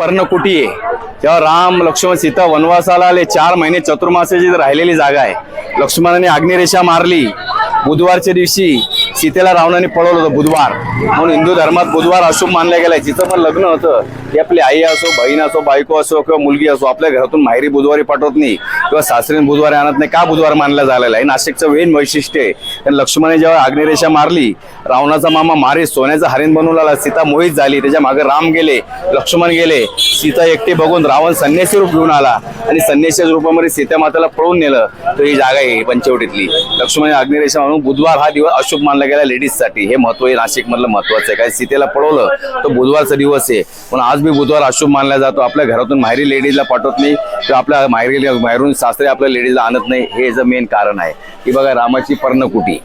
पर्णकुटी आहे. तेव्हा राम लक्ष्मण सीता वनवासाला आले चार महिने चतुर्मासाची राहिलेली जागा आहे. लक्ष्मणाने अग्निरेषा मारली. बुधवारच्या दिवशी सीतेला रावणाने पळवलं होतं बुधवार. म्हणून हिंदू धर्मात बुधवार अशुभ मानल्या गेलाय. जिचं पण लग्न होतं ती आपली आई असो बहीण असो बायको असो किंवा मुलगी असो आपल्या घरातून माहेरी बुधवारी पाठवत नाही. किंवा सासरीन बुधवारी आणत नाही. का बुधवार मानला झालेला आहे? नाशिकचं वेन वैशिष्ट्य आहे. कारण जेव्हा अग्निरेषा मारली रावणाचा मामा मारे सोन्याचा हरिण बनवून आला सीता मोहित झाली त्याच्यामागे राम गेले लक्ष्मण गेले. सीता एकटी बघून रावण संन्यासी रूप घेऊन आला आणि संन्यासी रूपामध्ये सीता माताला पळून नेलं. तर ही जागा आहे पंचवटीतली. लक्ष्मण अग्निरेषा म्हणून बुधवार हा दिवस अशुभ मानला गेला लेडीजसाठी हे महत्त्व आहे नाशिकमधलं महत्वाचं आहे. कारण सीतेला पळवलं तर बुधवारचा दिवस आहे. पण आज बी बुधवार अशुभ मानला जातो. आपल्या घरातून माहेरी लेडीजला पाठवत नाही किंवा आपल्या माहेरी बाहेरून सासरे आपल्या लेडीजला आणत नाही हे याचं मेन कारण आहे. की बघा रामाची पर्णकुटी.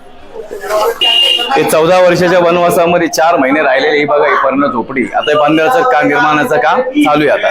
ते चौदा वर्षाच्या वनवासामध्ये चार महिने राहिलेले ही बघा ही पर्ण झोपडी. आता हे बांधण्याचं काम निर्माणाचं काम चालू आहे आता.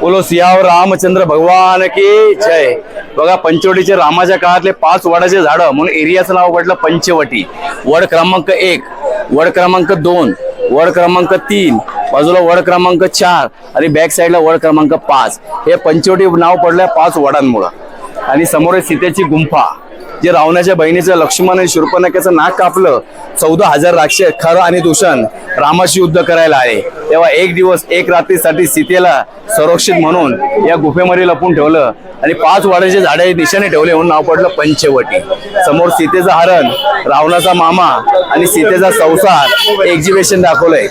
बोलो सियावर रामचंद्र भगवान की जय. बघा पंचवटीचे रामाच्या काळातले पाच वडाचे झाडं म्हणून एरियाचं नाव पडलं पंचवटी. वड क्रमांक एक वड क्रमांक दोन वड क्रमांक तीन बाजूला वड क्रमांक चार आणि बॅक साईडला वड क्रमांक पाच. हे पंचवटी नाव पडलंय पाच वडांमुळं. आणि समोर आहे सीतेची गुंफा जे रावणाच्या बहिणीचं लक्ष्मण आणि शूर्पणखेचं नाक कापलं चौदा हजार राक्षस खरं आणि दूषण रामाशी युद्ध करायला आहे तेव्हा एक दिवस एक रात्रीसाठी सीतेला संरक्षित म्हणून या गुफेमध्ये लपून ठेवलं आणि पाच वाड्याचे झाडे दिशेने ठेवले म्हणून नाव पडलं पंचवटी. समोर सीतेचं हरण रावणाचा मामा आणि सीतेचा संसार एक्झिबिशन दाखवलंय.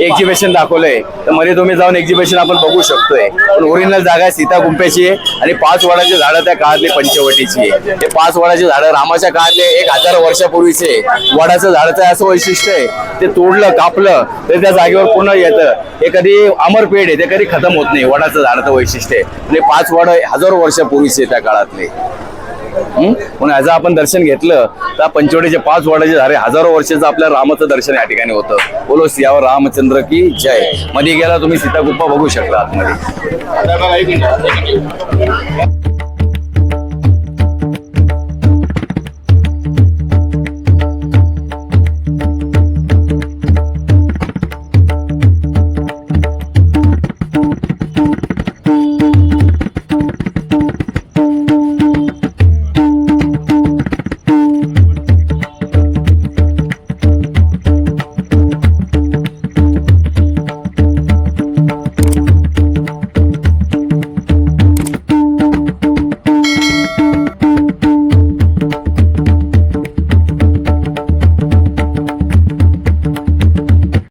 एक्झिबिशन दाखवलंय. तर मध्ये तुम्ही जाऊन एक्झिबिशन आपण बघू शकतोय. पण ओरिजिनल जागा आहे सीता गुंफ्याची आहे आणि पाच वडाची झाडं त्या काळातली पंचवटीची आहे. हे पाच वडाची झाडं रामाच्या काळातले एक हजार वर्षापूर्वीचे वडाचं झाडाचं असं वैशिष्ट्य आहे. ते तोडलं कापलं तर त्या जागेवर पुन्हा येतं. हे कधी अमरपेड आहे ते कधी खतम होत नाही वडाचं झाडाचं वैशिष्ट्य आहे. आणि पाच वड हजारो वर्षापूर्वीचे त्या काळातले. म्हणून ह्याचं आपण दर्शन घेतलं तर पंचवटीचे पाच वडाचे झाले हजारो वर्षाचं आपल्या रामाचं दर्शन या ठिकाणी होतं. बोलो सियावर रामचंद्र की जय. मध्ये गेला तुम्ही सीतागुप्पा बघू शकता आतमध्ये.